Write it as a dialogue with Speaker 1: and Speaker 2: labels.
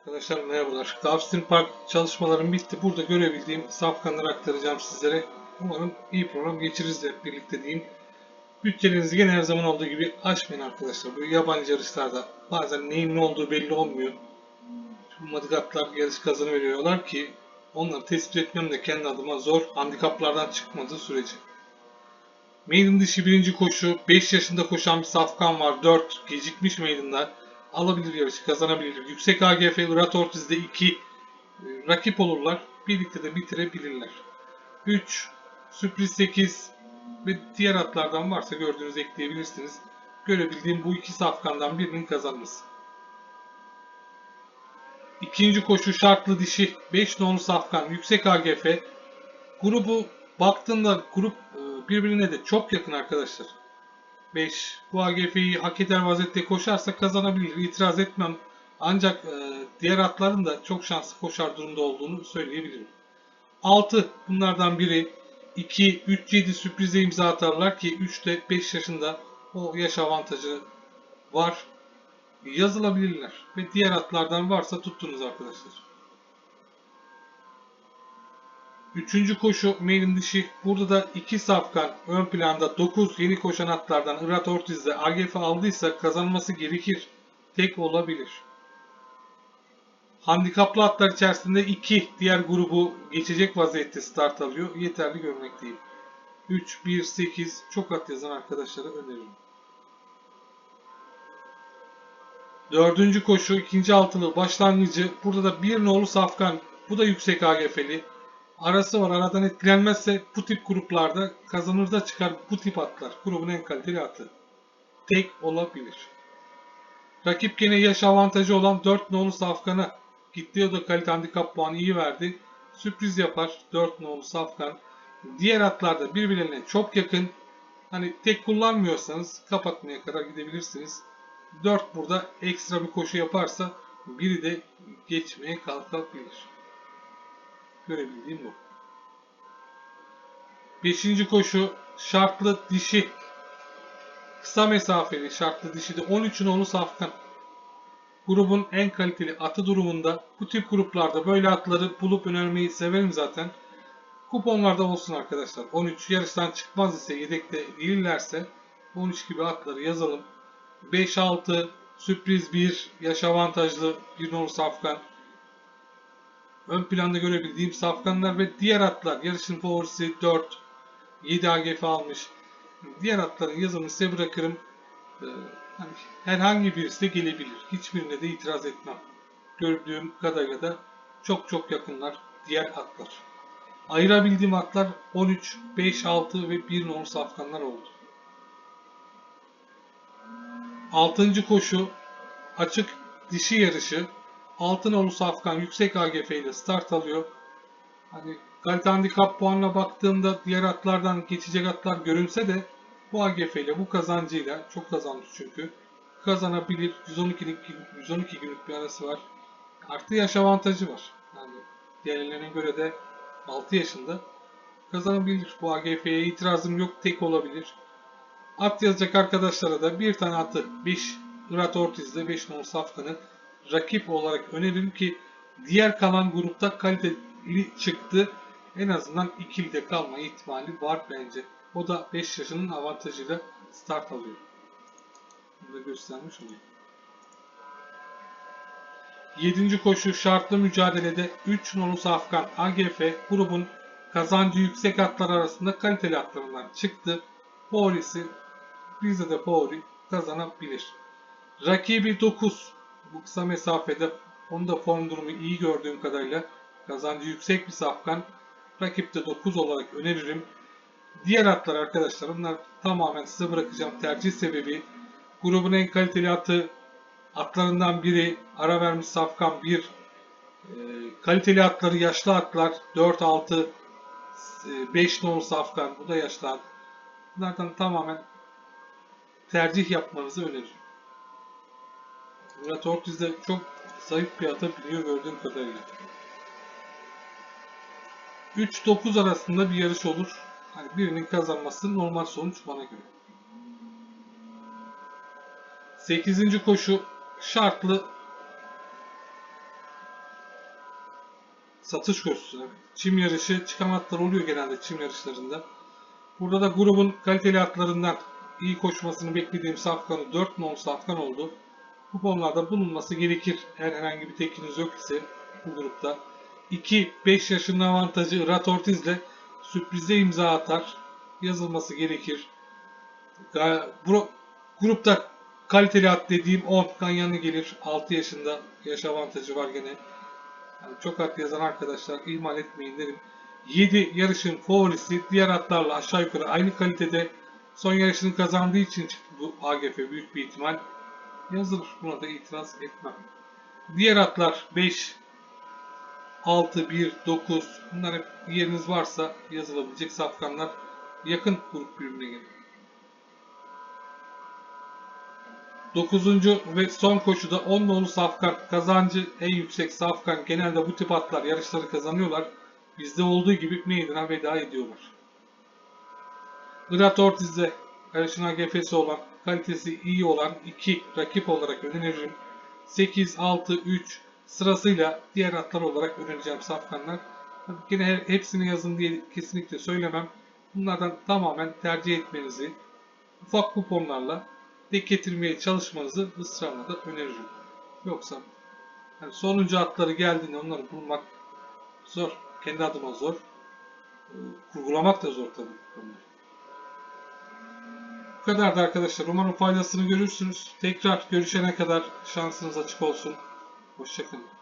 Speaker 1: Arkadaşlar merhabalar. Gulfstream Park çalışmalarım bitti. Burada görebildiğim safkanları aktaracağım sizlere. Umarım iyi program geçiririz hep birlikte diyeyim. Bütçelerinizi gene her zaman olduğu gibi aşmayın arkadaşlar. Bu yabancı yarışlarda bazen neyin ne olduğu belli olmuyor. Şu madıgatlar yarış kazanı veriyorlar ki onları tespit etmem de kendi adıma zor. Handikaplardan çıkmadığı sürece. Maiden dışı birinci koşu. 5 yaşında koşan bir safkan var. 4 gecikmiş Maiden'da. Alabilir yarışı kazanabilir. Yüksek AGF Irat Ortiz'de 2 rakip olurlar. Birlikte de bitirebilirler. 3 sürpriz 8 ve diğer atlardan varsa gördüğünüz ekleyebilirsiniz. Görebildiğim bu iki safkandan birinin kazanması. İkinci koşu şartlı dişi 5 nolu safkan yüksek AGF. Grubu baktığında grup e, birbirine de çok yakın arkadaşlar. 5 bu AGF'yi hak eder vaziyette koşarsa kazanabilir. İtiraz etmem. Ancak e, diğer atların da çok şanslı koşar durumda olduğunu söyleyebilirim. 6 bunlardan biri 2, 3, 7 sürprize imza atarlar ki 3 de 5 yaşında o yaş avantajı var. Yazılabilirler. Ve diğer atlardan varsa tuttunuz arkadaşlar. Üçüncü koşu mailin dişi. Burada da iki safkan ön planda 9 yeni koşan atlardan Irat Ortiz'de AGF aldıysa kazanması gerekir. Tek olabilir. Handikaplı atlar içerisinde 2 diğer grubu geçecek vaziyette start alıyor. Yeterli görmek değil. 3, 1, 8 çok at yazan arkadaşlara öneririm. Dördüncü koşu ikinci altılı başlangıcı. Burada da bir nolu safkan. Bu da yüksek AGF'li. Arası var. Aradan etkilenmezse bu tip gruplarda kazanır da çıkar bu tip atlar. Grubun en kaliteli atı. Tek olabilir. Rakip gene yaş avantajı olan 4 nolu safkana gitti. O da kalite handikap puanı iyi verdi. Sürpriz yapar 4 nolu safkan. Diğer atlarda birbirlerine çok yakın. Hani tek kullanmıyorsanız kapatmaya kadar gidebilirsiniz. 4 burada ekstra bir koşu yaparsa biri de geçmeye kalkabilir. Görebildiğim bu. Beşinci koşu şartlı dişi. Kısa mesafeli şartlı dişi de 13'ün onu safkan. Grubun en kaliteli atı durumunda bu tip gruplarda böyle atları bulup önermeyi severim zaten. Kuponlarda olsun arkadaşlar. 13 yarıştan çıkmaz ise yedekte değillerse 13 gibi atları yazalım. 5-6 sürpriz 1 yaş avantajlı bir nolu safkan. Ön planda görebildiğim safkanlar ve diğer atlar. Yarışın favorisi 4. 7 AGF almış. Diğer atların yazımını size bırakırım. Ee, hani herhangi birisi de gelebilir. Hiçbirine de itiraz etmem. Gördüğüm kadarıyla da çok çok yakınlar diğer atlar. Ayırabildiğim atlar 13, 5, 6 ve 1 nolu safkanlar oldu. 6. koşu açık dişi yarışı. Altınolu Safkan yüksek AGF ile start alıyor. Hani kalite handikap puanına baktığımda diğer atlardan geçecek atlar görünse de bu AGF ile bu kazancıyla çok kazanmış çünkü kazanabilir. 112, 112 günlük bir arası var. Artı yaş avantajı var. Yani diğerlerine göre de 6 yaşında kazanabilir. Bu AGF'ye itirazım yok. Tek olabilir. At yazacak arkadaşlara da bir tane atı 5 Irat Ortiz'de 5 numaralı Safkan'ı rakip olarak öneririm ki diğer kalan grupta kaliteli çıktı. En azından ikilide kalma ihtimali var bence. O da 5 yaşının avantajıyla start alıyor. Bunu da göstermiş olayım. 7. koşu şartlı mücadelede 3 nolu Safkan AGF grubun kazancı yüksek atlar arasında kaliteli atlarından çıktı. Favorisi Rize'de favori kazanabilir. Rakibi 9 bu kısa mesafede onun da form durumu iyi gördüğüm kadarıyla kazancı yüksek bir safkan. Rakipte 9 olarak öneririm. Diğer atlar arkadaşlar bunlar tamamen size bırakacağım tercih sebebi. Grubun en kaliteli atı atlarından biri ara vermiş safkan 1. E, kaliteli atları yaşlı atlar 4 6 5 nolu safkan bu da yaşlı at. Bunlardan tamamen tercih yapmanızı öneririm. Murat Ortiz de çok zayıf bir ata biliyor gördüğüm kadarıyla. 3-9 arasında bir yarış olur. Hani birinin kazanması normal sonuç bana göre. 8. koşu şartlı Satış koşusu. Çim yarışı çıkan atlar oluyor genelde çim yarışlarında. Burada da grubun kaliteli atlarından iyi koşmasını beklediğim safkanı 4 non safkan oldu. Kuponlarda bulunması gerekir eğer herhangi bir tekiniz yok ise bu grupta. 2-5 yaşının avantajı Rat Ortiz'le sürprize imza atar. Yazılması gerekir. Bro- grupta kaliteli at dediğim 10 Ganyanlı gelir. 6 yaşında yaş avantajı var gene. Yani çok at yazan arkadaşlar ihmal etmeyin derim. 7 yarışın favorisi diğer atlarla aşağı yukarı aynı kalitede. Son yarışını kazandığı için çıktı bu AGF büyük bir ihtimal. Yazılır. Buna da itiraz etmem. Diğer atlar 5, 6, 1, 9 bunlar hep yeriniz varsa yazılabilecek safkanlar yakın grup birbirine gelir. 9. ve son koşuda 10 nolu safkan kazancı en yüksek safkan genelde bu tip atlar yarışları kazanıyorlar. Bizde olduğu gibi meydana veda ediyorlar. Irat Ortiz'de yarışın AGF'si olan, kalitesi iyi olan iki rakip olarak öneririm. 8, 6, 3 sırasıyla diğer atlar olarak önereceğim safkanlar. Yine he- hepsini yazın diye kesinlikle söylemem. Bunlardan tamamen tercih etmenizi ufak kuponlarla denk getirmeye çalışmanızı ısrarla da öneririm. Yoksa yani sonuncu atları geldiğinde onları bulmak zor. Kendi adıma zor. Ee, Kurgulamak da zor tabii. Bu kadar da arkadaşlar. Umarım faydasını görürsünüz. Tekrar görüşene kadar şansınız açık olsun. Hoşçakalın.